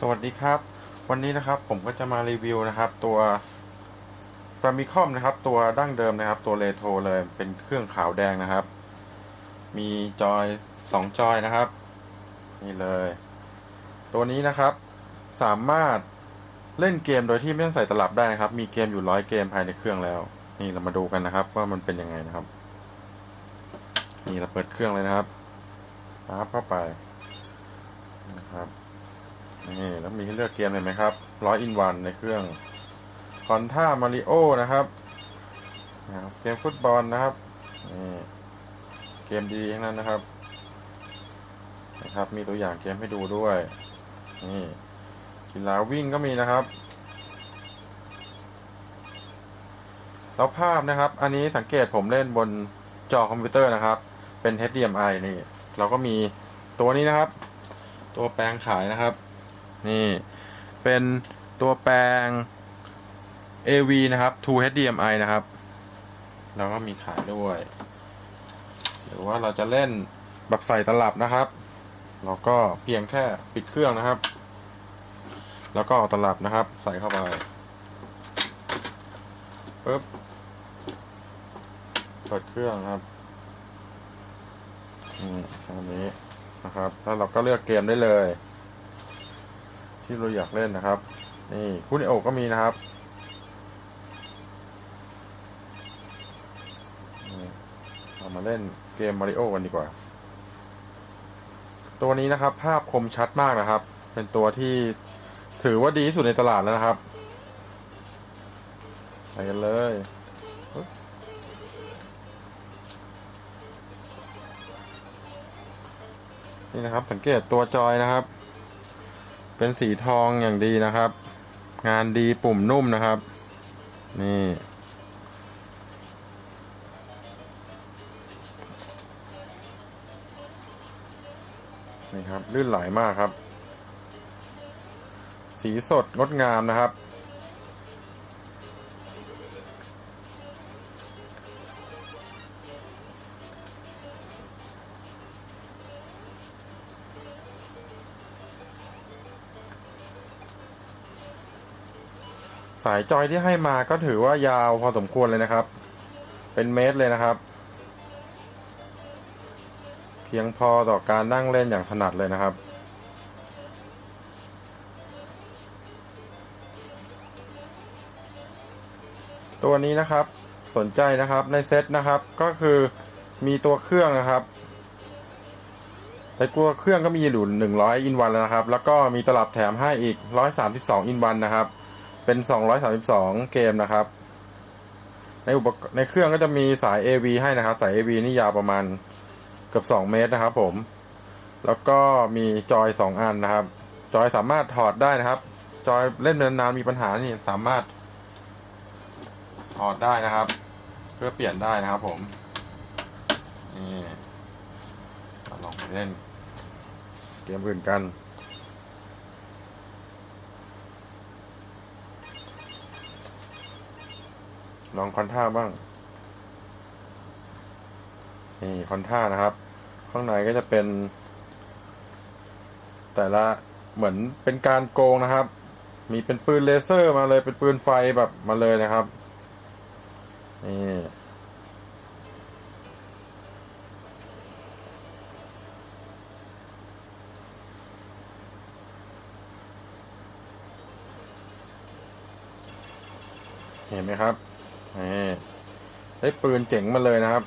สวัสดีครับ วันนี้นะครับผมก็จะมารีวิวนะครับ ตัว f a m i c o m นะครับ ตัวดั้งเดิมนะครับ ตัวเรโทรเลยเป็นเครื่องขาวแดงนะครับ มีจอยสองจอยนะครับ นี่เลย ตัวนี้นะครับ สามารถเล่นเกมโดยที่ไม่ต้องใส่ตลับได้นะครับ มีเกมอยู่ร้อยเกมภายในเครื่องแล้ว นี่เรามาดูกันนะครับ ว่ามันเป็นยังไงนะครับ นี่เราเปิดเครื่องเลยนะครับปั๊บเข้าไปนะครับ นี่แล้วมีให้เลือกเกมเลยไหมครับร้อยอินวันในเครื่องคอนท่ามาริโอนะครับเกมฟุตบอลนะครับเกมดีทั้งนั้นนะครับนะครับ มีตัวอย่างเกมให้ดูด้วยนี่กีฬาวิ่งก็มีนะครับแล้วภาพนะครับ อันนี้สังเกตผมเล่นบนจอคอมพิวเตอร์นะครับ เป็น HDMI นี่ เราก็มีตัวนี้นะครับ ตัวแปลงขายนะครับ นี่ เป็นตัวแปลง AV นะครับ t HDMI นะครับ แล้วก็มีขายด้วย หรือว่าเราจะเล่นแบบใส่ตลับนะครับ เราก็เพียงแค่ปิดเครื่องนะครับ แล้วก็เอาตลับนะครับ ใส่เข้าไปปึ๊บเปิดเครื่องครับอืมอันนี้นะครับ แล้วเราก็เลือกเกมได้เลย ที่เราอยากเล่นนะครับ นี่คุณโอก็มีนะครับเรามาเล่นเกมมาริโอกันดีกว่า ตัวนี้นะครับภาพคมชัดมากนะครับ เป็นตัวที่ถือว่าดีที่สุดในตลาดแล้วนะครับ ไปกันเลยนี่นะครับสังเกตตัวจอยนะครับ เป็นสีทองอย่างดีนะครับ งานดีปุ่มนุ่มนะครับ นี่ นี่ครับลื่นไหลมากครับ สีสดงดงามนะครับ สายจอยที่ให้มาก็ถือว่ายาวพอสมควรเลยนะครับ เป็นเมตรเลยนะครับ เพียงพอต่อการนั่งเล่นอย่างถนัดเลยนะครับตัวนี้นะครับสนใจนะครับในเซตนะครับก็คือมีตัวเครื่องนะครับในตัวเครื่องก็มีอยู่100อินวันแล้วนะครับ แล้วก็มีตลับแถมให้อีก 132อินวันนะครับ เป็น 232 เกมนะครับ ในอุปกรณ์ในเครื่องก็จะมีสาย AV ให้นะครับ สาย AV นี่ยาวประมาณเกือบ 2 เมตรนะครับผม แล้วก็มีจอย 2 อันนะครับ จอยสามารถถอดได้นะครับ จอยเล่นนานๆมีปัญหานี่สามารถ ถอดได้นะครับ เพื่อเปลี่ยนได้นะครับผม นี่ลองไปเล่น เกมอื่นกัน ลองคอนท่าบ้าง นี่คอนท่านะครับ ข้างในก็จะเป็น แต่ละเหมือนเป็นการโกงนะครับ มีเป็นปืนเลเซอร์มาเลยเป็นปืนไฟแบบมาเลยนะครับ นี่เห็นไหมครับ นี่ได้ปืนเจ๋งมาเลยนะครับ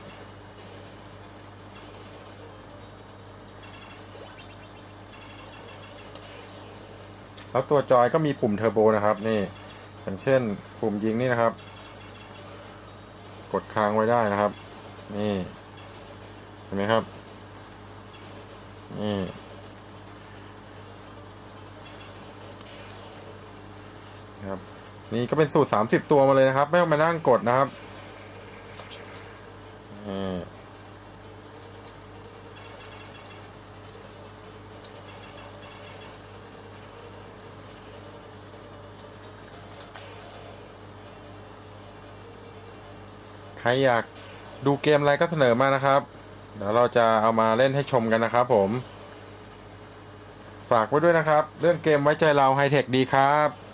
แล้วตัวจอยก็มีปุ่มเทอร์โบนะครับนี่ อย่างเช่นปุ่มยิงนี่นะครับ กดค้างไว้ได้นะครับ นี่ เห็นไหมครับ นี่ครับ นี่ก็เป็นสูตรสามสิบตัวมาเลยนะครับ ไม่ต้องมานั่งกดนะครับใครอยากดูเกมอะไรก็เสนอมานะครับ เดี๋ยวเราจะเอามาเล่นให้ชมกันนะครับผม ฝากไว้ด้วยนะครับ เรื่องเกมไว้ใจเราไฮเทคดีครับ